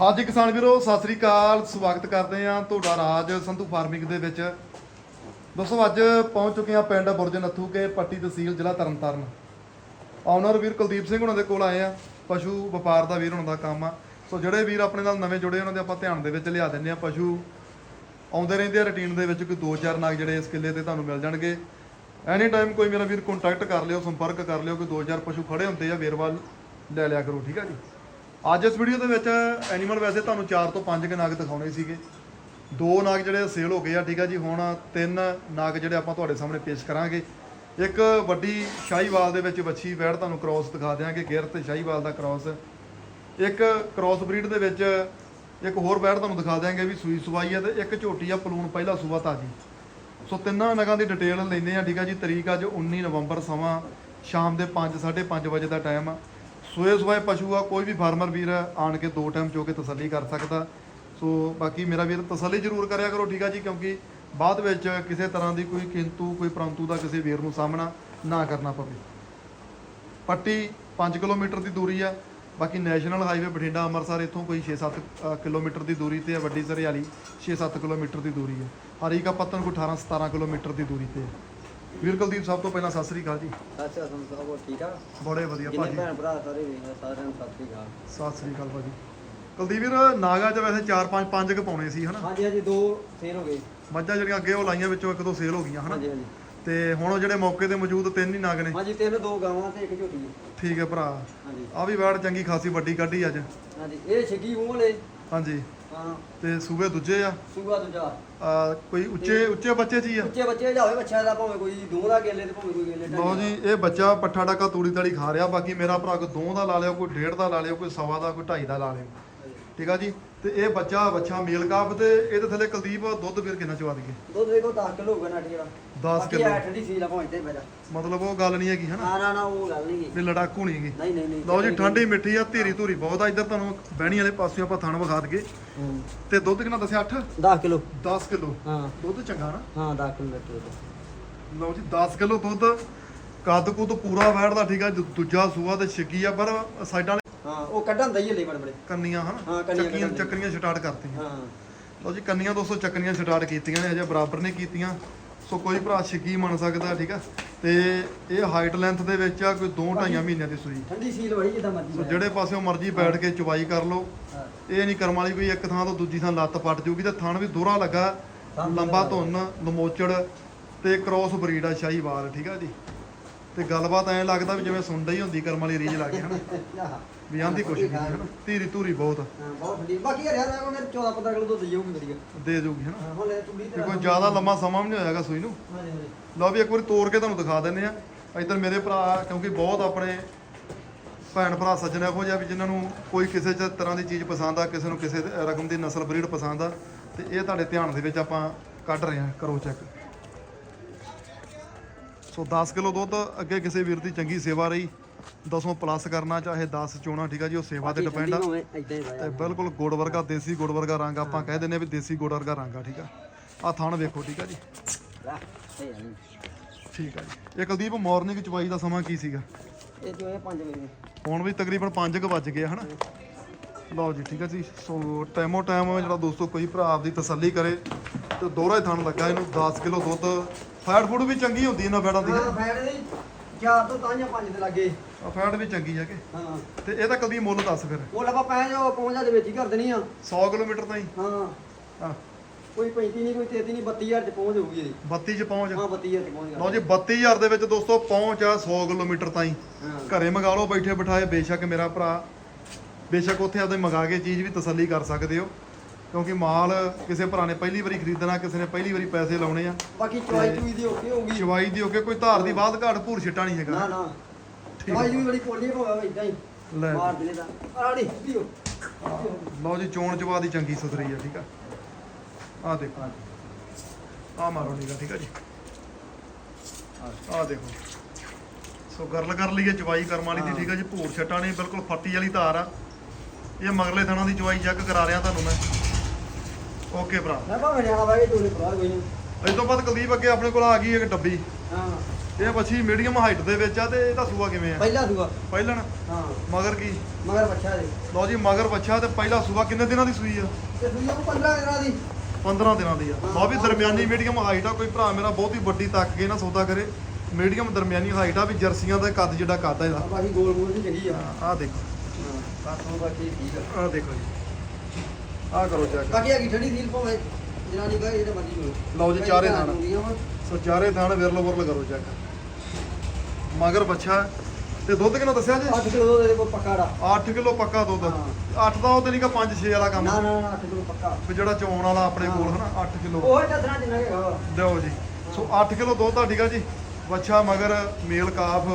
ਹਾਂਜੀ ਕਿਸਾਨ ਵੀਰੋ, ਸਤਿ ਸ੍ਰੀ ਅਕਾਲ। ਸਵਾਗਤ ਕਰਦੇ ਹਾਂ ਤੁਹਾਡਾ ਰਾਜ ਸੰਧੂ ਫਾਰਮਿੰਗ ਦੇ ਵਿੱਚ। ਦੋਸਤੋ, ਅੱਜ ਪਹੁੰਚ ਚੁੱਕੇ ਹਾਂ ਪਿੰਡ ਬੁਰਜ ਨੱਥੂ ਕੇ ਪੱਟੀ ਤਹਿਸੀਲ ਜ਼ਿਲ੍ਹਾ ਤਰਨਤਾਰਨ। ਆਨਰ ਵੀਰ ਕੁਲਦੀਪ ਸਿੰਘ ਉਹਨਾਂ ਦੇ ਕੋਲ ਆਏ ਆ ਪਸ਼ੂ ਵਪਾਰ ਦਾ ਵੀਰ ਉਹਨਾਂ ਦਾ ਕੰਮ ਆ। ਸੋ ਜਿਹੜੇ ਵੀਰ ਆਪਣੇ ਨਾਲ ਨਵੇਂ ਜੁੜੇ ਉਹਨਾਂ ਦੇ ਆਪਾਂ ਧਿਆਨ ਦੇ ਵਿੱਚ ਲਿਆ ਦਿੰਦੇ ਆ ਪਸ਼ੂ ਆਉਂਦੇ ਰਹਿੰਦੇ ਆ ਰੁਟੀਨ ਦੇ ਵਿੱਚ, ਕੋਈ 2-4 ਨਾਗ ਜਿਹੜੇ ਇਸ ਕਿੱਲੇ ਤੇ ਤੁਹਾਨੂੰ ਮਿਲ ਜਾਣਗੇ। ਐਨੀ ਟਾਈਮ ਕੋਈ ਮੇਰਾ ਵੀਰ ਕੰਟੈਕਟ ਕਰ ਲਿਓ, ਸੰਪਰਕ ਕਰ ਲਿਓ, ਕੋਈ 2-4 ਪਸ਼ੂ ਖੜੇ ਹੁੰਦੇ ਆ, ਵੇਰਵਾ ਲੈ ਲਿਆ ਕਰੋ, ਠੀਕ ਆ ਜੀ? ਅੱਜ ਇਸ ਵੀਡੀਓ ਦੇ ਵਿੱਚ ਐਨੀਮਲ ਵੈਸੇ ਤੁਹਾਨੂੰ 4 ਤੋਂ 5 ਕੇ ਨਾਗ ਦਿਖਾਉਣੇ ਸੀਗੇ। ਦੋ ਨਾਗ ਜਿਹੜੇ ਸੇਲ ਹੋ ਗਏ ਆ, ਠੀਕ ਆ ਜੀ। ਹੁਣ ਤਿੰਨ ਨਾਗ ਜਿਹੜੇ ਆਪਾਂ ਤੁਹਾਡੇ ਸਾਹਮਣੇ ਪੇਸ਼ ਕਰਾਂਗੇ। ਇੱਕ ਵੱਡੀ ਸ਼ਾਹੀਵਾਲ ਦੇ ਵਿੱਚ ਵੱਛੀ ਵੈੜ ਤੁਹਾਨੂੰ ਕ੍ਰਾਸ ਦਿਖਾ ਦਿਆਂਗੇ ਗਿਰ ਤੇ ਸ਼ਾਹੀਵਾਲ ਦਾ ਕ੍ਰਾਸ ਇੱਕ ਕ੍ਰਾਸ ਬਰੀਡ ਦੇ ਵਿੱਚ ਇੱਕ ਹੋਰ ਵੈੜ ਤੁਹਾਨੂੰ ਦਿਖਾ ਦਿਆਂਗੇ ਵੀ ਸੂਈ ਸਵਾਈ ਆ ਤੇ ਇੱਕ ਝੋਟੀ ਆ, ਪਲੂਣ ਪਹਿਲਾ ਸੂਆ ਤਾਜੀ। ਸੋ ਤਿੰਨਾਂ ਨਗਾਂ ਦੀ ਡਿਟੇਲ ਲੈਂਦੇ ਆ, ਠੀਕ ਆ ਜੀ। ਤਰੀਕ ਅੱਜ 19 ਨਵੰਬਰ ਸਮਾਂ ਸ਼ਾਮ ਦੇ 5 5:30 ਵਜੇ ਦਾ ਟਾਈਮ ਆ। ਸੋਏ ਸਵਾਏ ਪਸ਼ੂ ਆ ਕੋਈ ਵੀ ਫਾਰਮਰ ਵੀਰ ਆਣ ਕੇ ਦੋ ਟਾਈਮ ਚੋ ਕੇ ਤਸੱਲੀ ਕਰ ਸਕਦਾ। ਸੋ ਬਾਕੀ ਮੇਰਾ ਵੀਰ ਤਸੱਲੀ ਜ਼ਰੂਰ ਕਰਿਆ ਕਰੋ, ਠੀਕ ਆ ਜੀ, ਕਿਉਂਕਿ ਬਾਅਦ ਵਿੱਚ ਕਿਸੇ ਤਰ੍ਹਾਂ ਦੀ ਕੋਈ ਕਿੰਤੂ ਕੋਈ ਪ੍ਰੰਤੂ ਦਾ ਕਿਸੇ ਵੀਰ ਨੂੰ ਸਾਹਮਣਾ ਨਾ ਕਰਨਾ ਪਵੇ। ਪੱਟੀ 5 ਕਿਲੋਮੀਟਰ ਦੀ ਦੂਰੀ ਆ। ਬਾਕੀ ਨੈਸ਼ਨਲ ਹਾਈਵੇ ਬਠਿੰਡਾ, ਅੰਮ੍ਰਿਤਸਰ, ਇੱਥੋਂ ਕੋਈ 6-7 ਕਿਲੋਮੀਟਰ ਦੀ ਦੂਰੀ ਤੇ ਆ, ਵੱਡੀ ਸਰਿਆਲੀ 6-7 ਕਿਲੋਮੀਟਰ ਦੀ ਦੂਰੀ ਆ। ਹਰੀਕਾ ਪੱਤਨ ਕੋਈ 18-17 ਕਿਲੋਮੀਟਰ ਦੀ ਦੂਰੀ ਤੇ ਆ। ਵੀਰ ਕੁਲਦੀਪ ਸਭ ਤੋਂ ਪਹਿਲਾਂ ਸਤਿ ਸ੍ਰੀ ਅਕਾਲ ਜੀ। ਤੁਹਾਨੂੰ ਸਭ ਕੁਛ ਠੀਕ ਆ? ਬੜੇ ਵਧੀਆ ਜਿੰਨੇ ਭਾਜੀ। ਭੈਣ ਭਰਾ ਸਾਰੇ ਵੇਖਦੇ ਸਾਰਿਆਂ ਨੂੰ ਸਤਿ ਸ੍ਰੀ ਅਕਾਲ। ਸਤਿ ਸ੍ਰੀ ਅਕਾਲ ਭਾਜੀ। ਕੁਲਦੀਪ ਵੀਰ ਨਾਗਾ ਚ ਵੈਸੇ 4-5 ਪੰਜ ਕ ਪਾਉਣੇ ਸੀ ਹਨਾ? ਹਾਂਜੀ ਹਾਂਜੀ ਦੋ ਫੇਰ ਹੋ ਗਏ। ਮੱਝਾਂ ਜਿਹੜੀਆਂ ਅੱਗੇ ਉਹ ਲਾਈਆਂ ਵਿੱਚੋਂ ਇੱਕ ਦੋ ਸੇਲ ਹੋ ਗਈਆਂ ਹਨਾ? ਹਾਂਜੀ ਹਾਂਜੀ। ਤੇ ਹੁਣ ਉਹ ਜਿਹੜੇ ਮੌਕੇ ਤੇ ਮੌਜੂਦ ਤਿੰਨ ਹੀ ਨਾਗ ਨੇ। ਹਾਂਜੀ ਤਿੰਨ ਦੋ ਗਾਵਾਂ ਤੇ ਇੱਕ ਝੋਟੀ ਹੈ। ਠੀਕ ਹੈ ਭਰਾ। ਹਾਂਜੀ। ਆ ਵੀ ਵੈੜ ਚੰਗੀ ਖਾਸੀ ਵੱਡੀ ਕੱਢੀ ਅੱਜ। ਹਾਂਜੀ ਇਹ ਛੱਗੀ ਉਹ ਵਾਲੇ। ਹਾਂਜੀ। ਹਾਂ। ਤੇ ਸੂਬੇ ਦੂਜੇ ਆ? ਸੂਆ ਦੂਜਾ। ਆ, ਕੋਈ ਉੱਚੇ ਉੱਚੇ ਬੱਚੇ ਜੀ ਆ? ਉੱਚੇ ਬੱਚੇ ਜਾਵੇ ਬੱਚਾ ਦਾ ਭਾਵੇਂ ਕੋਈ ਦੋ ਦਾ ਗੇਲੇ ਤੇ ਭਾਵੇਂ ਕੋਈ ਗੇਲੇ ਲਓ। ਜੀ ਇਹ ਬੱਚਾ ਪੱਠਾ ਡਾਕਾ ਤੂੜੀ ਤਾੜੀ ਖਾ ਰਿਹਾ ਬਾਕੀ ਮੇਰਾ ਭਰਾ ਕੋਈ ਦੋ ਦਾ ਲਾ ਲਿਓ ਕੋਈ ਡੇਢ ਦਾ ਲਾ ਲਿਓ ਕੋਈ ਸਵਾ ਦਾ ਕੋਈ ਢਾਈ ਦਾ ਲਾ ਲਿਓ। ਠੀਕ ਆ ਜੀ? ਤੇ ਇਹ ਬੱਚਾ ਬੱਚਾ ਮੇਲ ਕਾਪ ਤੇ ਇਹਦੇ ਥੱਲੇ ਕੁਲਦੀਪ ਦੁੱਧ ਫਿਰ ਕਿੰਨਾ ਚਵਾ ਦਈਏ? ਦੁੱਧ ਦੇਖੋ 10 ਕਿਲੋ ਹੋਗਾ ਨਾ ਜਿਹੜਾ 10 ਕਿਲੋ। ਬਾਕੀ ਠੰਡੀ ਸੀਲ ਪਹੁੰਚਦੇ ਮੇਰਾ ਮਤਲਬ ਉਹ ਗੱਲ ਨਹੀਂ ਹੈਗੀ ਹਨਾ? ਨਾ ਨਾ ਨਾ ਉਹ ਗੱਲ ਨਹੀਂ ਵੀ ਲੜਾਕੂ ਨਹੀਂ ਹੈਗੀ। ਨਹੀਂ ਨਹੀਂ ਨਹੀਂ ਲਓ ਜੀ ਠੰਡੀ ਮਿੱਠੀ ਆ ਧੀਰੀ ਧੂਰੀ ਬਹੁਤ ਆ। ਇੱਧਰ ਤੁਹਾਨੂੰ ਬਹਿਣੀ ਵਾਲੇ ਪਾਸਿਓਂ ਆਪਾਂ ਥਣ ਵਿਖਾ ਹੂੰ। ਤੇ ਦੁੱਧ ਕਿੰਨਾ ਦੱਸਿਆ 8 10 ਕਿਲੋ। 10 ਕਿਲੋ। ਹਾਂ। ਦੁੱਧ ਚੰਗਾ ਨਾ? ਹਾਂ 10 ਕਿਲੋ ਦੁੱਧ। ਲਓ ਜੀ 10 ਕਿਲੋ ਦੁੱਧ। ਕੱਦ ਕੁੱਦ ਪੂਰਾ ਵੈੜਦਾ ਠੀਕ ਆ। ਦੂ- ਦੂਜਾ ਸੂਆ ਤੇ ਛਿੱਕੀ ਆ ਪਰ ਸਾਈਡਾਂ ਹਾਂ ਉਹ ਕੱਢਣ ਦਈ ਹਲੇ ਬੜੇ ਬੜੇ ਕੰਨੀਆਂ ਹਨ? ਹਾਂ, ਕੰਨੀਆਂ ਚੱਕੀਆਂ ਕੱਢਣ ਚੱਕਰੀਆਂ ਸਟਾਰਟ ਕਰਤੀਆਂ। ਹਾਂ। ਲਓ ਜੀ ਕੰਨੀਆਂ ਦੋਸਤੋ ਚੱਕਰੀਆਂ ਸਟਾਰਟ ਕੀਤੀਆਂ ਨੇ ਹਜੇ ਬਰਾਬਰ ਨੇ ਕੀਤੀਆਂ। ਸੋ ਕੋਈ ਭਰਾ ਛਿੱਕੀ ਮੰਨ ਸਕਦਾ ਠੀਕ ਆ? ਤੇ ਇਹ ਹਾਈਟ ਲੈਂਥ ਦੇ ਵਿੱਚ ਆ ਕੋਈ 2 2.5 ਮਹੀਨਿਆਂ ਦੀ ਸੂਈ। ਠੰਡੀ ਸੀਲ ਬੜੀ ਜਿੱਦਾਂ ਮਰਜ਼ੀ ਸੋ। ਜਿਹੜੇ ਪਾਸਿਓਂ ਮਰਜ਼ੀ ਬੈਠ ਕੇ ਚੁਵਾਈ ਕਰ ਲਓ। ਇਹ ਨਹੀਂ ਕਰਮ ਵਾਲੀ ਕੋਈ ਇੱਕ ਥਾਂ ਤੋਂ ਦੂਜੀ ਥਾਂ ਲੱਤ ਪੱਟ ਜੂਗੀ ਤੇ ਥਣ ਵੀ ਦੋਹਰਾ ਲੱਗਾ। ਲੰਬਾ ਧੁੰਨ ਨਮੋਚੜ ਤੇ ਕ੍ਰੋਸ ਬਰੀਡ ਆ ਸ਼ਾਹੀਵਾਲ ਠੀਕ ਆ ਜੀ? ਤੇ ਗੱਲਬਾਤ ਐਂ ਲੱਗਦਾ ਵੀ ਜਿਵੇਂ ਸੁਣਦਾ ਹੀ ਹੁੰਦੀ ਕਰਮ ਵਾਲੀ ਰੀਜ ਲੱਗੇ ਹਨਾ? ਆਹ, ਵੀ ਆਂਦੀ ਕੁਛ ਨਹੀਂ ਹਨਾ? ਧੀਰੀ ਧੂਰੀ ਬਹੁਤ। ਹਾਂ ਬਹੁਤ ਠੰਡੀ ਬਾਕੀ ਹਰਿਆ ਦਾ ਮੇਰੇ 14 15 ਕਿਲੋ ਦੁੱਧ ਜਾਊਗੀ ਵਧੀਆ ਦੇ ਜੂਗੀ ਹਨਾ? ਹਾਂ ਹੁਣ ਲੈ ਤੂੜੀ ਤੇ ਕੋਈ ਜ਼ਿਆਦਾ ਲੰਮਾ ਸਮਾਂ ਵੀ ਨਹੀਂ ਹੋਇਆਗਾ ਸੂਈ ਨੂੰ। ਹਾਂਜੀ ਹਾਂਜੀ। ਲਓ ਵੀ ਇੱਕ ਵਾਰੀ ਤੋੜ ਕੇ ਤੁਹਾਨੂੰ ਦਿਖਾ ਦਿੰਦੇ ਆ ਇੱਧਰ ਮੇਰੇ ਭਰਾ ਕਿਉਂਕਿ ਬਹੁਤ ਆਪਣੇ ਭੈਣ ਭਰਾ ਸੱਜਣ ਇਹੋ ਜਿਹਾ ਵੀ ਜਿਨ੍ਹਾਂ ਨੂੰ ਕੋਈ ਕਿਸੇ ਚ ਤਰ੍ਹਾਂ ਦੀ ਚੀਜ਼ ਪਸੰਦ ਆ ਕਿਸੇ ਨੂੰ ਕਿਸੇ ਰਕਮ ਦੀ ਨਸਲ ਬਰੀਡ ਪਸੰਦ ਆ ਤੇ ਇਹ ਤੁਹਾਡੇ ਧਿਆਨ ਦੇ ਵਿੱਚ ਆਪਾਂ ਕੱਢ ਰਹੇ ਹਾਂ ਕਰੋ ਚੈੱਕ ਸੋ 10 ਕਿਲੋ ਦੁੱਧ ਅੱਗੇ ਕਿਸੇ ਵੀਰ ਦੀ ਚੰਗੀ ਸੇਵਾ ਰਹੀ। 10ੋਂ ਪਲੱਸ ਕਰਨਾ ਚਾਹੇ 10 ਚੋਣਾ ਠੀਕ ਆ ਜੀ ਉਹ ਸੇਵਾ ਤੇ ਡਿਪੈਂਡ ਆ। ਤੇ ਬਿਲਕੁਲ ਗੁੜ ਵਰਗਾ ਦੇਸੀ ਗੁੜ ਵਰਗਾ ਰੰਗ ਆਪਾਂ ਕਹਿ ਆ ਵੀ ਦੇਸੀ ਗੁੜ ਵਰਗਾ ਰੰਗ ਆ ਠੀਕ ਆ। ਆ ਥਣ ਵੇਖੋ ਠੀਕ ਆ ਜੀ। ਠੀਕ ਆ ਜੀ। ਇਹ ਕੁਲਦੀਪ ਮਾਰਨਿੰਗ ਚਵਾਈ ਦਾ ਸਮਾਂ ਕੀ ਸੀਗਾ? ਇਹ ਜੋ ਹੈ 5 ਵਜੇ। ਹੁਣ ਵੀ ਤਕਰੀਬਨ 5 ਕੁ ਵੱਜ ਗਏ ਹਨਾ? ਲਓ ਜੀ ਠੀਕ ਆ ਜੀ। ਸੋ ਟਾਈਮੋ ਟਾਈਮ ਜਿਹੜਾ ਦੋਸਤੋ ਕੋਈ ਭਰਾ ਆਪਦੀ ਤਸੱਲੀ ਕਰੇ। ਤੇ ਦੋਹਰਾ ਹੀ ਥਣ ਲੱਗਾ ਇਹਨੂੰ 10 ਕਿਲੋ ਦੁੱਧ। ਫੈਟ ਫੂਡ ਵੀ ਚੰਗੀ ਹੁੰਦੀ ਇਹਨਾਂ ਫੈਟਾਂ ਦੀ। ਹਾਂ ਫੈਟ ਦੀ 4 ਤੋਂ ਤਾਂ ਜਾਂ 5 ਦੇ ਲੱਗੇ। ਆ ਫੈਟ ਵੀ ਚੰਗੀ ਆ ਕਿ? ਹਾਂ। ਤੇ ਇਹ ਤਾਂ ਕਦੀ ਮੁੱਲ ਦੱਸ ਫਿਰ। ਉਹ ਲੱਭਾ ਪੈ ਜੋ ਪਹੁੰਚਾ ਦੇ ਵਿੱਚ ਹੀ ਕਰ ਦੇਣੀ ਆ। 100 ਕਿਲੋਮੀਟਰ ਤਾਈਂ। ਹਾਂ। ਕੋਈ 35 ਨਹੀਂ ਕੋਈ 33 ਨਹੀਂ 32000 ਚ ਪਹੁੰਚ ਹੋਊਗੀ ਇਹਦੀ 32 ਚ ਪਹੁੰਚ। ਹਾਂ 32000 ਚ ਪਹੁੰਚ ਲਓ ਜੀ 32000 ਦੇ ਵਿੱਚ ਦੋਸਤੋ ਪਹੁੰਚ ਆ 100 ਕਿਲੋਮੀਟਰ ਤਾਈਂ। ਘਰੇ ਮੰਗਾ ਲਓ ਬੈਠੇ ਬਿਠਾਏ ਬੇਸ਼ੱਕ ਮੇਰਾ ਭਰਾ ਬੇਸ਼ੱਕ ਉੱਥੇ ਆਪਦੇ ਮੰਗਾ ਕੇ ਚੀਜ਼ ਵੀ ਤਸੱਲੀ ਕਰ ਸਕਦੇ ਹੋ। ਕਿਉਂਕਿ ਮਾਲ ਕਿਸੇ ਭਰਾ ਨੇ ਪਹਿਲੀ ਵਾਰੀ ਖਰੀਦਣਾ ਕਿਸੇ ਨੇ ਪਹਿਲੀ ਵਾਰੀ ਪੈਸੇ ਲਾਉਣੇ ਆ। ਬਾਕੀ ਚੁਆਈ ਚੂਈ ਦੀ ਓਕੇ ਹੋਊਗੀ। ਚਵਾਈ ਦੀ ਹੋਕੇ ਕੋਈ ਧਾਰ ਦੀ ਬਾਤ ਘਾਟ ਭੂਰ ਛਿੱਟਾ ਨਹੀਂ ਨਾ ਹੈਗਾ। ਨਾ ਠੀਕ। ਚੁਆਈ ਵੀ ਬੜੀ ਕੋਲੀ ਭਾਵੇਂ ਇਦਾਂ ਹੀ। ਲੈ। ਮਾਰ ਦੇਲੇ ਦਾ ਆੜੀ ਪੀਓ। ਲਓ ਜੀ ਚੋਣ ਚਵਾ ਦੀ ਚੰਗੀ ਸੁਥਰੀ ਆ ਠੀਕ ਆ। ਆ ਦੇਖੋ। ਆ ਮਾਰੋ ਨੀਗਾ ਠੀਕ ਆ ਜੀ। ਆ ਦੇਖੋ। ਸੋ ਗਰਲ ਕਰ ਲਈਏ ਚਵਾਈ ਕਰਮ ਵਾਲੀ ਦੀ ਠੀਕ ਆ ਜੀ। ਭੂਰ ਛੱਟਾ ਨਹੀਂ ਬਿਲਕੁਲ ਫੱਟੀ ਵਾਲੀ ਧਾਰ ਆ। ਇਹ ਮਗਲੇ ਥਣਾ ਦੀ ਚਵਾਈ ਚੈੱਕ ਕਰਾ ਰਿਹਾ ਤੁਹਾਨੂੰ ਮੈਂ। ਓਕੇ ਭਰਾ। ਮੈਂ ਭਾਵੇਂ ਨਿਆਣਾ ਵਾਗੇ ਤੋਲੇ ਭਰਾ ਕੋਈ ਨਹੀਂ। ਇਸ ਤੋਂ ਬਾਅਦ ਕੁਲਦੀਪ ਅੱਗੇ ਆਪਣੇ ਕੋਲ ਆ ਗਈ ਇੱਕ ਡੱਬੀ। ਹਾਂ। ਇਹ ਬੱਚੀ ਮੀਡੀਅਮ ਹਾਈਟ ਦੇ ਵਿੱਚ ਆ ਤੇ ਇਹਦਾ ਸੂਆ ਕਿਵੇਂ ਆ? ਪਹਿਲਾ ਸੂਆ। ਪਹਿਲਣ। ਹਾਂ। ਮਗਰ ਕੀ? ਮਗਰ ਬੱਚਾ ਦੇ ਲਓ ਜੀ ਮਗਰ ਬੱਚਾ ਤੇ ਪਹਿਲਾ ਸੂਆ ਕਿੰਨੇ ਦਿਨਾਂ ਦੀ ਸੂਈ ਆ? ਤੇ ਨੂੰ 15 ਦਿਨਾਂ ਦੀ। 15 ਦਿਨਾਂ ਦੀ ਆ। ਲਓ ਵੀ ਦਰਮਿਆਨੀ ਮੀਡੀਅਮ ਹਾਈਟ ਆ ਕੋਈ ਭਰਾ ਮੇਰਾ ਬਹੁਤੀ ਵੱਡੀ ਤੱਕ ਕੇ ਨਾ ਸੌਦਾ ਕਰੇ। ਮੀਡੀਅਮ ਦਰਮਿਆਨੀ ਹਾਈਟ ਆ ਵੀ ਜਰਸੀਆਂ ਦਾ ਕੱਦ ਜਿਹੜਾ ਕੱਦ ਆ ਇਹਦਾ। ਆ ਬਾਕੀ ਗੋਲ ਗੋਲ ਦੀ ਚੰਗੀ ਆ। ਆਹ ਦੇਖੋ। ਹਾਂ। ਬਾਕੀ ਬਾਕੀ ਠੀਕ ਆ। ਆਹ ਦੇਖੋ ਜੀ। ਆਹ ਕਰੋ ਚੈੱਕ ਬਾਕੀ ਆ ਕੀ ਠੰਡੀ ਸੀਲ ਭਾਵੇਂ ਜਨਾਨੀ ਕਹੇ ਜਿਹੜੇ ਮਰਜ਼ੀ ਲੋ ਲਓ ਜੀ, ਚਾਰੇ ਨਾਲ ਨਾਲ। ਹੁੰਦੀਆਂ ਵਾ। ਸੋ ਚਾਰੇ ਥਾਣ ਵਿਰਲ ਵਿਰਲ ਕਰੋ ਚੈੱਕ ਮਗਰ ਬੱਚਾ ਤੇ ਦੁੱਧ ਕਿੰਨਾ ਦੱਸਿਆ ਜੀ? ਅੱਠ ਕਿਲੋ ਦੇ ਕੋਲ ਪੱਕਾ ੜਾ 8 ਕਿਲੋ ਪੱਕਾ ਦੁੱਧ। ਹਾਂ। 8 ਦਾ ਉਹ ਤੇ ਨਹੀਂਗਾ 5 6 ਵਾਲਾ ਕੰਮ। ਨਾ ਨਾ ਨਾ 8 ਕਿਲੋ ਪੱਕਾ। ਵੀ ਜਿਹੜਾ ਚੋਣ ਵਾਲਾ ਆਪਣੇ ਕੋਲ। ਹਨਾ 8 ਕਿਲੋ। ਉਹ ਦੱਸਣਾ ਜਿੰਨਾ ਵਾ। ਦਿਓ ਜੀ। ਸੋ 8 ਕਿਲੋ ਦੁੱਧ ਆ ਠੀਕ ਆ ਜੀ। ਬੱਚਾ ਮਗਰ ਮੇਲ ਕਾਫ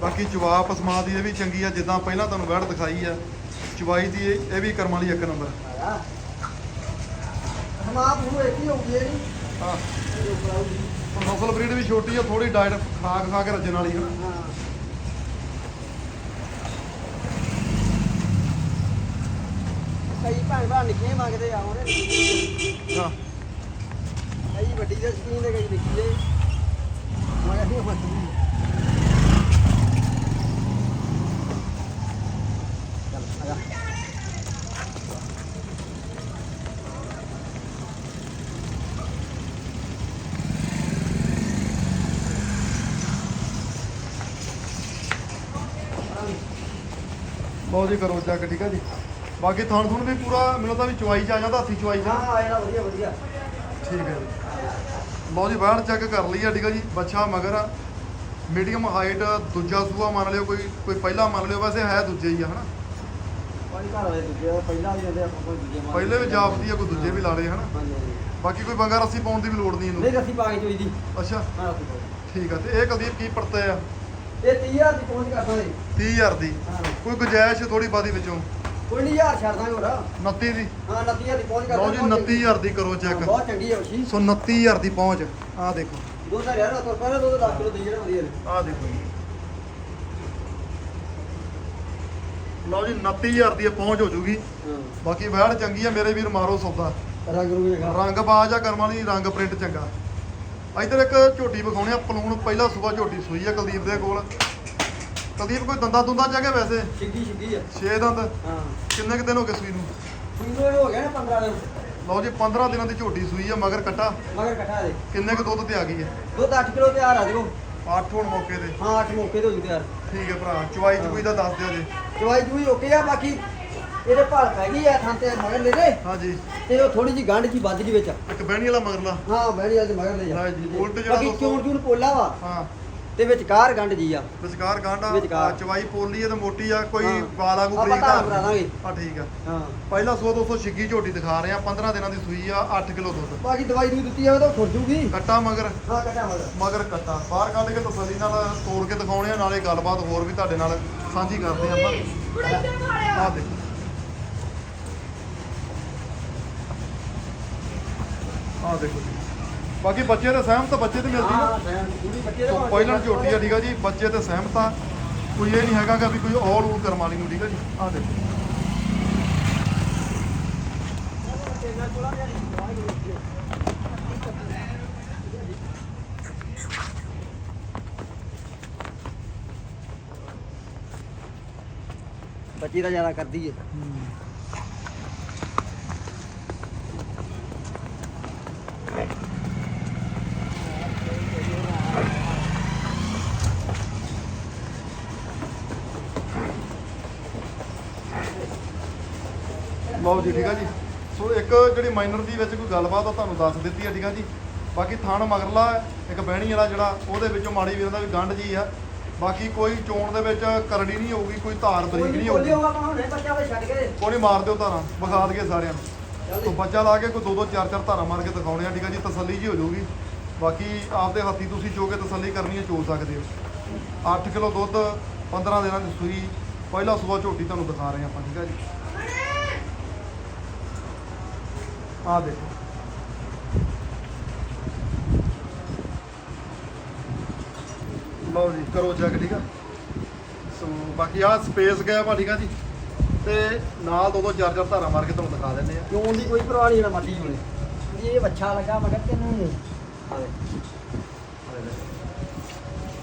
ਬਾਕੀ ਜਵਾਬ ਪਸਮਾ ਦੀ ਇਹ ਵੀ ਚੰਗੀ ਆ ਜਿੱਦਾਂ ਪਹਿਲਾਂ ਤੁਹਾਨੂੰ ਵੜ ਦਿਖਾਈ ਆ। ਚਵਾਈ ਦੀ ਇਹ ਇਹ ਵੀ ਕਰਮਾਂ ਵਾਲੀ ਇੱਕ ਨੰਬਰ। ਹਮ ਆਪ ਨੂੰ ਇੱਕ ਹੀ। ਹੋ ਗਈ ਨਹੀਂ ਹਾਂ ਇਹ ਆਊਗੀ। ਨਸਲ ਬਰੀਡ ਵੀ ਛੋਟੀ ਆ ਥੋੜੀ ਡਾਈਟ ਖਾ ਖਾ ਕੇ ਰੱਜਣ ਵਾਲੀ ਹਾਂ ਕਈ ਭੈਣ ਭਰਾ ਨਿੱਕੀਆਂ ਮੰਗਦੇ ਆ ਉਹਨੇ। ਹਾਂ। ਕਈ ਵੱਡੀ ਦੇ ਸਕੀਨ ਦੇ ਕਈ ਨਿੱਕੀ ਦੇ ਮੈਂ ਕਿਹਾ ਮਤ ਚੱਲ ਬਹੁਤ ਜੀ ਕਰੋ ਚੱਕ ਠੀਕ ਆ ਜੀ। ਬਾਕੀ ਥਣ ਥੁਣ ਵੀ ਪੂਰਾ ਮੈਨੂੰ ਤਾਂ ਵੀ ਚਵਾਈ ਚ ਆ ਜਾਂਦਾ ਹੱਥੀ ਚਵਾਈ ਚ। ਹਾਂ ਆਇਆ ਵਧੀਆ ਵਧੀਆ। ਠੀਕ ਹੈ ਜੀ। ਲਓ ਜੀ ਬਾਹਰ ਚੈੱਕ ਕਰ ਲਈ ਆ ਠੀਕ ਆ ਜੀ ਬੱਚਾ ਮਗਰ ਆ। ਮੀਡੀਅਮ ਹਾਈਟ ਦੂਜਾ ਸੂਆ ਮੰਨ ਲਿਓ ਕੋਈ ਕੋਈ ਪਹਿਲਾ ਮੰਨ ਲਿਓ ਵੈਸੇ ਹੈ ਦੂਜੇ ਹੀ ਆ ਹਨਾ। ਪਹਿਲਾਂ ਵੀ ਜਾਪਦੀ ਆ ਕੋਈ ਦੂਜੇ ਵੀ ਲਾ ਲਏ ਹਨਾ। ਬਾਕੀ ਕੋਈ ਬੰਗਾ ਰੱਸੀ ਪਾਉਣ ਦੀ ਵੀ ਲੋੜ ਨਹੀਂ ਨਹੀਂ ਇਹਨੂੰ ਰੱਸੀ ਪਾ ਕੇ ਚੋਈ ਦੀ। ਅੱਛਾ। ਹਾਂ ਰੱਸੀ ਪਾ ਕੇ। ਠੀਕ ਆ ਤੇ ਇਹ ਕੁਲਦੀਪ ਕੀ ਪੜਤੇ ਆ? ਇਹ 30000 ਦੀ ਪਹੁੰਚ ਕਰਦਾ ਨੇ 30000 ਦੀ? ਹਾਂ। ਕੋਈ ਗੁੰਜਾਇਸ਼ ਥੋੜੀ ਬਾਦੀ ਵਿੱਚੋਂ? ਕੋਈ ਨਹੀਂ ਯਾਰ ਛੱਡ ਦਾਂਗੇ ਹੋਰ। 29 ਦੀ? ਹਾਂ 29000 ਦੀ ਪਹੁੰਚ ਕਰਦਾ ਲਓ ਜੀ 29000 ਦੀ ਕਰੋ ਚੈੱਕ। ਬਹੁਤ ਚੰਗੀ ਹੈ ਵਸ਼ੀ ਸੋ 29000 ਦੀ ਪਹੁੰਚ। ਆਹ ਦੇਖੋ। ਦੋ ਦਾ ਯਾਰ ਤੋਂ ਪਹਿਲਾਂ ਦੋ ਦਾ 10 ਕਿਲੋ ਦੇ ਜਿਹੜਾ ਵਧੀਆ। ਨੇ ਆਹ ਦੇਖੋ ਜੀ। ਲਓ ਜੀ 29000 ਦੀ ਇਹ ਪਹੁੰਚ ਹੋ ਜੂਗੀ। ਹਾਂ। ਬਾਕੀ ਵੈੜ ਚੰਗੀ ਆ ਮੇਰੇ ਵੀਰ ਮਾਰੋ ਸੌਦਾ। ਰੰਗ ਬਾਜ ਆ ਕਰਮ ਵਾਲੀ ਰੰਗ ਪ੍ਰਿੰਟ ਚੰਗਾ। ਇੱਧਰ ਇੱਕ ਝੋਟੀ ਵਿਖਾਉਣੇ ਆ ਪਲੂਣ ਪਹਿਲਾ ਸੂਬਾ ਝੋਟੀ ਸੂਈ ਆ ਕੁਲਦੀਪ ਦੇ ਕੋਲ। ਕੁਲਦੀਪ ਕੋਈ ਦੰਦਾ ਦੁੰਦਾ ਚਾਗੇ ਵੈਸੇ? ਛਿੱਗੀ ਛਿੱਗੀ ਆ। 6 ਦੰਦ? ਹਾਂ। ਕਿੰਨੇ ਕੁ ਦਿਨ ਹੋ ਗਏ ਸੂਈ ਨੂੰ? ਕਿਲੋ ਹੋ ਗਿਆ ਨਾ 15 ਦਿਨ। ਲਓ ਜੀ 15 ਦਿਨਾਂ ਦੀ ਝੋਟੀ ਸੂਈ ਆ ਮਗਰ ਕੱਟਾ। ਮਗਰ ਇਕੱਠਾ ਦੇ ਕਿੰਨੇ ਕੁ ਦੁੱਧ ਤੇ ਆ ਗਈ ਹੈ? ਦੁੱਧ 8 ਕਿਲੋ ਤਿਆਰ ਆ ਦੇਖੋ 8 ਹੁਣ ਮੌਕੇ ਤੇ। ਹਾਂ 8 ਮੌਕੇ ਤੇ ਹੋ ਜੂ ਤਿਆਰ। ਠੀਕ ਹੈ ਭਰਾ ਚਵਾਈ ਚੁਈ ਦਾ ਦੱਸ ਦਿਓ ਜੀ। ਚਵਾਈ ਜੂਈ ਓਕੇ ਆ ਬਾਕੀ ਇਹਦੇ ਭਾਲ ਪੈ ਗਈ ਆ ਥਾਂ ਤੇ ਮਗਰ ਲੈ ਦੇ ਹਾਂਜੀ। ਤੇ ਉਹ ਥੋੜੀ ਜੀ ਗੰਢ ਜੀ ਵੱਜ ਗਈ ਵਿੱਚ। ਇੱਕ ਬਹਿਣੀ ਵਾਲਾ ਮਗਰਲਾ। ਹਾਂ ਬੈਣੀ ਵਾਲੇ ਮਗਰ ਲੈ ਜਾ। ਲੈ ਜੀ, ਉਲਟ ਜਿਹੜਾ ਬਾਕੀ ਚੂਣ ਚੂਣ ਪੋਲਾ ਵਾ। ਹਾਂ। ਤੇ ਵਿਚਕਾਰ ਗੰਢ ਜੀ ਆ। ਵਿਚਕਾਰ ਗਾਂਡਾ ਵਿਚਕਾਰ। ਚਵਾਈ ਪੋਲੀ ਹੈ ਤੇ ਮੋਟੀ ਆ ਕੋਈ। ਵਾਲਾ ਕੋ ਬਰੀਕ ਦਾਂਗੇ। ਆ ਠੀਕ ਆ। ਹਾਂ। ਪਹਿਲਾ ਸੋ 200 ਛਿੱਗੀ ਝੋਟੀ ਦਿਖਾ ਰਹੇ ਆ 15 ਦਿਨਾਂ ਦੀ ਸੂਈ ਆ 8 ਕਿਲੋ ਦੁੱਧ। ਬਾਕੀ ਦਵਾਈ ਦੂਈ ਦਿੱਤੀ ਜਾਵੇ ਤਾਂ ਖੁਰ ਜੂਗੀ। ਕੱਟਾ ਮਗਰ। ਹਾਂ ਕੱਟਾ ਮਗਰ। ਮਗਰ ਕੱਟਾ। ਬਾਹਰ ਕੱਢ ਕੇ ਤਸੱਲੀ ਨਾਲ ਤੋੜ ਕੇ ਦਿਖਾਉਣੇ ਆ ਨਾਲੇ ਗੱਲਬਾਤ ਹੋਰ ਵੀ ਤੁਹਾਡੇ ਨਾਲ ਸਾਂਝੀ ਕਰਦੇ ਆ ਆਪਾਂ। ਆ ਦੇਖੋ। ਆ ਦੇਖੋ ਜੀ। ਬਾਕੀ ਬੱਚੇ ਤੇ ਸਹਿਮਤ ਬੱਚੇ ਤੇ ਮਿਲਦੀ ਨਾ। ਸੋ ਪਹਿਲਾਂ ਝੋਟੀ ਆ ਠੀਕ ਆ ਜੀ। ਬੱਚੇ ਤੇ ਸਹਿਮਤ ਆ। ਕੋਈ ਇਹ ਨਹੀਂ ਹੈਗਾ ਕਿ ਵੀ ਕੋਈ ਔਲ ਊਲ ਕਰਮ ਵਾਲੀ ਨੂੰ ਠੀਕ ਆ ਜੀ। ਆ ਦੇਖੋ। ਬੱਚੀ ਦਾ ਜ਼ਿਆਦਾ ਕਰਦੀ ਏ। ਲਓ ਜੀ ਠੀਕ ਆ ਜੀ। ਸੋ ਇੱਕ ਜਿਹੜੀ ਮਾਈਨਰ ਦੀ ਵਿੱਚ ਕੋਈ ਗੱਲਬਾਤ ਆ ਤੁਹਾਨੂੰ ਦੱਸ ਦਿੱਤੀ ਆ ਠੀਕ ਆ ਜੀ। ਬਾਕੀ ਥਾਣ ਮਗਰਲਾ ਇੱਕ ਬਹਿਣੀ ਵਾਲਾ ਜਿਹੜਾ ਉਹਦੇ ਵਿੱਚੋਂ ਮਾੜੀ ਵੀਰਾਂ ਦਾ ਵੀ ਗੰਢ ਜੀ ਆ। ਬਾਕੀ ਕੋਈ ਚੋਣ ਦੇ ਵਿੱਚ ਕਰੜੀ ਨਹੀਂ ਹੋਊਗੀ ਕੋਈ ਧਾਰ ਬਰੀਕ ਨਹੀਂ ਹੋਊਗੀ। ਕੋਈ ਨਹੀਂ ਮਾਰ ਦਿਓ ਧਾਰਾਂ ਵਿਖਾ ਦਈਏ ਸਾਰਿਆਂ ਨੂੰ। ਤੋ ਬੱਚਾ ਲਾ ਕੇ ਕੋਈ ਦੋ ਦੋ ਚਾਰ ਚਾਰ ਧਾਰਾਂ ਮਾਰ ਕੇ ਦਿਖਾਉਣੇ ਆ ਠੀਕ ਆ ਜੀ ਤਸੱਲੀ ਜੀ ਹੋ ਜਾਊਗੀ। ਬਾਕੀ ਆਪਦੇ ਹੱਥੀ ਤੁਸੀਂ ਜੋ ਕੇ ਤਸੱਲੀ ਕਰਨੀ ਹੈ ਚੋ ਸਕਦੇ ਹੋ। 8 ਕਿਲੋ ਦੁੱਧ 15 ਦਿਨਾਂ ਦੀ ਸੂਈ ਪਹਿਲਾ ਸੂਆ ਝੋਟੀ ਤੁਹਾਨੂੰ ਦਿਖਾ ਰਹੇ ਆਪਾਂ ਠੀਕ ਆ ਜੀ। ਆ ਦੇਖੋ। ਲਓ ਜੀ ਕਰੋ ਚੈੱਕ ਠੀਕ ਆ? ਸੋ ਬਾਕੀ ਆ ਸਪੇਸ ਗਿਆ ਵਾ ਠੀਕ ਆ ਜੀ। ਤੇ ਨਾਲ ਦੋ ਦੋ ਚਾਰ ਚਾਰ ਧਾਰਾਂ ਮਾਰ ਕੇ ਤੁਹਾਨੂੰ ਦਿਖਾ ਦਿੰਦੇ ਆ। ਕਿਉਂ ਦੀ ਕੋਈ ਪਰਵਾਹ ਨਹੀਂ ਜਿਹੜਾ ਮਰਜ਼ੀ ਹੋਵੇ ਜੀ ਇਹ ਬੱਚਾ ਲੱਗਾ ਮਗਰ ਤੈਨੂੰ ਆ ਦੇ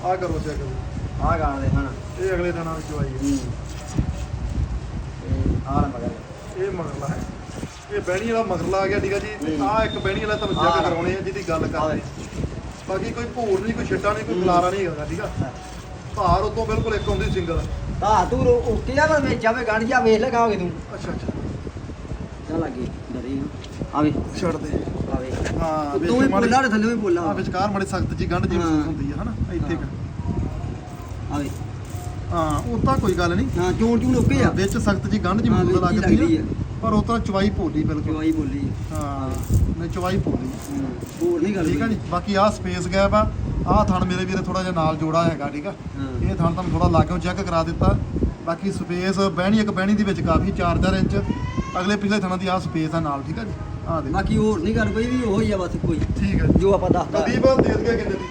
ਆ ਕਰੋ ਚੈੱਕ ਆ ਗਾਣਾ ਦੇ ਹਣ ਇਹ ਅਗਲੇ ਦਿਨਾਂ ਵਿੱਚ ਆਈ ਹੈ ਹੂੰ। ਇਹ ਆ। ਮਗਰ ਇਹ ਮਗਰਲਾ ਹੈ ਇਹ ਬਹਿਣੀ ਵਾਲਾ ਮਗਰਲਾ ਆ ਗਿਆ ਠੀਕ ਆ ਜੀ। ਹੂੰ। ਆ ਇੱਕ ਬਹਿਣੀ ਵਾਲਾ ਤੁਹਾਨੂੰ ਚੈੱਕ ਕਰਾਉਣੇ ਆ ਜਿਹਦੀ ਗੱਲ ਕਰਦੇ ਬਾਕੀ ਕੋਈ ਭੂਰ ਨਹੀਂ ਕੋਈ ਛਿੱਟਾ ਨਹੀਂ ਕੋਈ ਹੂੰ। ਖਲਾਰਾ ਨਹੀਂ ਹੈਗਾ ਠੀਕ ਆ। ਭਾਰ ਉਤੋਂ ਬਿਲਕੁਲ ਇੱਕ ਆਉਂਦੀ ਸਿੰਗਲ ਆ ਤੂੰ ਓਕੇ ਆ ਮੈਂ ਜਾਵੇ ਗਾਣ ਜਾ ਵੇਖ ਲਗਾਓਗੇ ਤੂੰ। ਅੱਛਾ ਅੱਛਾ। ਚੱਲ ਲੱਗੇ ਡਰੀ ਆਵੇ ਛੱਡ ਦੇ। ਆਵੇ ਹਾਂ ਤੂੰ ਵੀ ਬੋਲਾ ਥੱਲੇ ਵੀ ਆ ਬੋਲਾ ਵਿਚਕਾਰ ਮਾੜੀ ਸਖਤ ਜੀ ਗੰਢ ਜੀ ਹਾਂ। ਹੁੰਦੀ ਹੈ ਹਨਾ? ਇੱਥੇ। ਆਵੇ ਹਾਂ ਉਹ ਤਾਂ ਕੋਈ ਗੱਲ ਨਹੀਂ। ਹਾਂ ਚੂਣ ਚੂਣ ਓਕੇ ਆ। ਵਿੱਚ ਸਖਤ ਜੀ ਗੰਢ ਜੀ ਹਾਂ, ਹੀ ਲੱਗਦੀ ਹੈ ਹੈ। ਪਰ ਉਹ ਤਾਂ ਚਵਾਈ ਭੋਲੀ ਬਿਲਕੁਲ। ਜਵਾਈ ਬੋਲੀ ਹਾਂ ਨਹੀਂ ਚਵਾਈ ਭੋਲੀ। ਹੂੰ ਹੋਰ ਨਹੀਂ ਗੱਲ ਠੀਕ ਆ ਜੀ ਬਾਕੀ ਆਹ ਸਪੇਸ ਗੈਪ ਆ। ਆਹ ਥਣ ਮੇਰੇ ਵੀਰੇ ਥੋੜਾ ਜਿਹਾ ਨਾਲ ਜੋੜਾ ਹੈਗਾ ਠੀਕ ਆ। ਹਾਂ। ਇਹ ਥਣ ਤੁਹਾਨੂੰ ਥੋੜਾ ਲਾਗਿਓ ਚੈੱਕ ਕਰਾ ਦਿੱਤਾ। ਬਾਕੀ ਸਪੇਸ ਬਹਿਣੀ ਇੱਕ ਬਹਿਣੀ ਦੇ ਵਿੱਚ ਕਾਫੀ 4-4 ਇੰਚ। ਅਗਲੇ ਪਿਛਲੇ ਥਣਾਂ ਦੀ ਆਹ ਸਪੇਸ ਆ ਨਾਲ ਠੀਕ ਆ ਜੀ। ਆਹ ਦੇਖੋ। ਬਾਕੀ ਹੋਰ ਨਹੀਂ ਗੱਲ ਕੋਈ ਵੀ ਉਹੀ ਆ ਬਸ ਕੋਈ। ਠੀਕ ਹੈ ਜੀ। ਜੋ ਆਪਾਂ ਦੱਸਦਾ ਕਦੀਬ ਦੇ ਦਈਏ ਕਿੰਨੇ ਦੀ?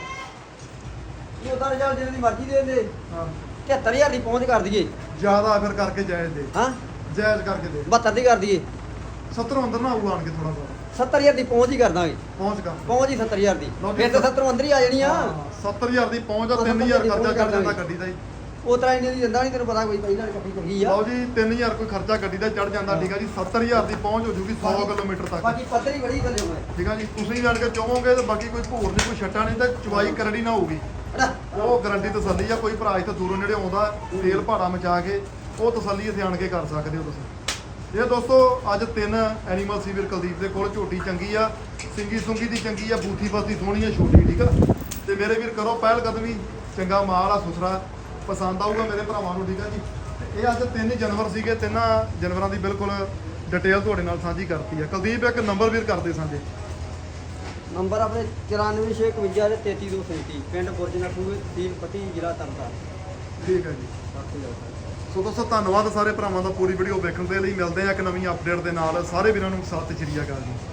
ਇਹ ਉਧਰ ਚੱਲ ਜਿਹਨੇ ਦੀ ਮਰਜ਼ੀ ਦੇ ਦੇ ਹਾਂ। 73000 ਦੀ ਪਹੁੰਚ ਕਰ ਦਈਏ। ਜ਼ਿਆਦਾ ਫਿਰ ਕਰਕੇ ਜਾਇਜ਼ ਦੇ। ਹਾਂ। ਜਾਇਜ਼ ਕਰਕੇ ਦੇ 72 ਦੀ ਕਰ ਦਈਏ। 70 ਅੰਦਰ ਨਾ ਆਣ ਕੇ ਥੋੜਾ ਬਹੁਤ। 70000 ਦੀ ਪਹੁੰਚ ਹੀ ਕਰ ਦਾਂਗੇ। ਪਹੁੰਚ ਕਰ। ਪਹੁੰਚ ਹੀ 70000 ਦੀ। ਲਓ ਜੀ, ਫਿਰ ਤਾਂ 70 ਅੰਦਰ ਹੀ ਆ ਜਾਣੀ ਆ। 70000 ਦੀ ਪਹੁੰਚ ਆ ਹਾਂ, 3000 ਦੀ ਖਰਚਾ ਕਰ ਜਾਂਦਾ। ਗੱਡੀ ਦਾ ਜੀ। ਉਹ ਤਰ੍ਹਾਂ ਇਹਨੇ ਦੀ ਦਿੰਦਾ ਨਹੀਂ ਤੈਨੂੰ ਪਤਾ ਕੋਈ ਪਹਿਲਾਂ ਕੱਟੀ ਚੰਗੀ ਆ। ਲਓ ਜੀ 3000 ਕੋਈ ਖਰਚਾ ਗੱਡੀ ਦਾ ਚੜ ਜਾਂਦਾ ਠੀਕ ਆ ਜੀ 70000 ਦੀ ਪਹੁੰਚ ਹੋ ਜੂਗੀ 100 ਕਿਲੋਮੀਟਰ ਤੱਕ। ਬਾਕੀ ਪੱਧਰੀ ਬੜੀ ਥੱਲੇ ਹੋਏ ਠੀਕ ਆ ਜੀ ਤੁਸੀਂ ਜਾਣ ਕੇ ਚਾਹੋਗੇ ਤੇ ਬਾਕੀ ਕੋਈ ਭੂਰ ਨਹੀਂ ਕੋਈ ਛੱਟਾ ਨਹੀਂ ਤੇ ਚਵਾਈ ਕਰਨੀ ਨਾ ਹੋਊਗੀ। ਉਹ ਗਰੰਟੀ ਤਸੱਲੀ ਆ ਕੋਈ ਭਰਾ ਇੱਥੇ ਦੂਰੋਂ ਨੇੜੇ ਆਉਂਦਾ ਤੇਲ ਭਾੜਾ ਮਚਾ ਕੇ ਉਹ ਤਸੱਲੀ ਇੱਥੇ ਆਣ ਕੇ ਕਰ ਸਕਦੇ ਹੋ ਤੁਸੀਂ। ਇਹ ਦੋਸਤੋ ਅੱਜ ਤਿੰਨ ਐਨੀਮਲ ਸੀ ਵੀਰ ਕੁਲਦੀਪ ਦੇ ਕੋਲ ਝੋਟੀ ਚੰਗੀ ਆ ਸਿੰਗੀ ਸੁੰਗੀ ਦੀ ਚੰਗੀ ਆ ਬੂਥੀ ਬਸਤੀ ਸੋਹਣੀ ਆ ਛੋਟੀ ਠੀਕ ਆ? ਤੇ ਮੇਰੇ ਵੀਰ ਕਰੋ ਪਹਿਲ ਕਦਮੀ ਚੰਗਾ ਮਾਲ ਆ ਸੁਸਰਾ ਪਸੰਦ ਆਊਗਾ ਮੇਰੇ ਭਰਾਵਾਂ ਨੂੰ ਠੀਕ ਆ ਜੀ? ਤੇ ਇਹ ਅੱਜ ਤਿੰਨ ਜਾਨਵਰ ਸੀਗੇ ਤਿੰਨਾਂ ਜਾਨਵਰਾਂ ਦੀ ਬਿਲਕੁਲ ਡਿਟੇਲ ਤੁਹਾਡੇ ਨਾਲ ਸਾਂਝੀ ਕਰਤੀ ਆ। ਕੁਲਦੀਪ ਇੱਕ ਨੰਬਰ ਵੀਰ ਕਰਦੇ ਸਾਂਝੇ। ਨੰਬਰ ਆਪਣੇ 94651 ਤੇ 33237 ਪਿੰਡ ਬੁਰਜਨਾ ਖੂਹ ਤਹਿਸੀਲ ਪੱਟੀ ਜ਼ਿਲ੍ਹਾ ਤਰਨਤਾਰਨ। ਠੀਕ ਹੈ ਜੀ। ਸੋ ਦੋਸਤੋ, ਧੰਨਵਾਦ ਸਾਰੇ ਭਰਾਵਾਂ ਦਾ ਪੂਰੀ ਵੀਡੀਓ ਵੇਖਣ ਦੇ ਲਈ। ਮਿਲਦੇ ਆ ਇੱਕ ਨਵੀਂ ਅਪਡੇਟ ਦੇ ਨਾਲ। ਸਾਰੇ ਵੀਰਾਂ ਨੂੰ ਸਤਿ ਸ਼੍ਰੀ ਅਕਾਲ ਜੀ।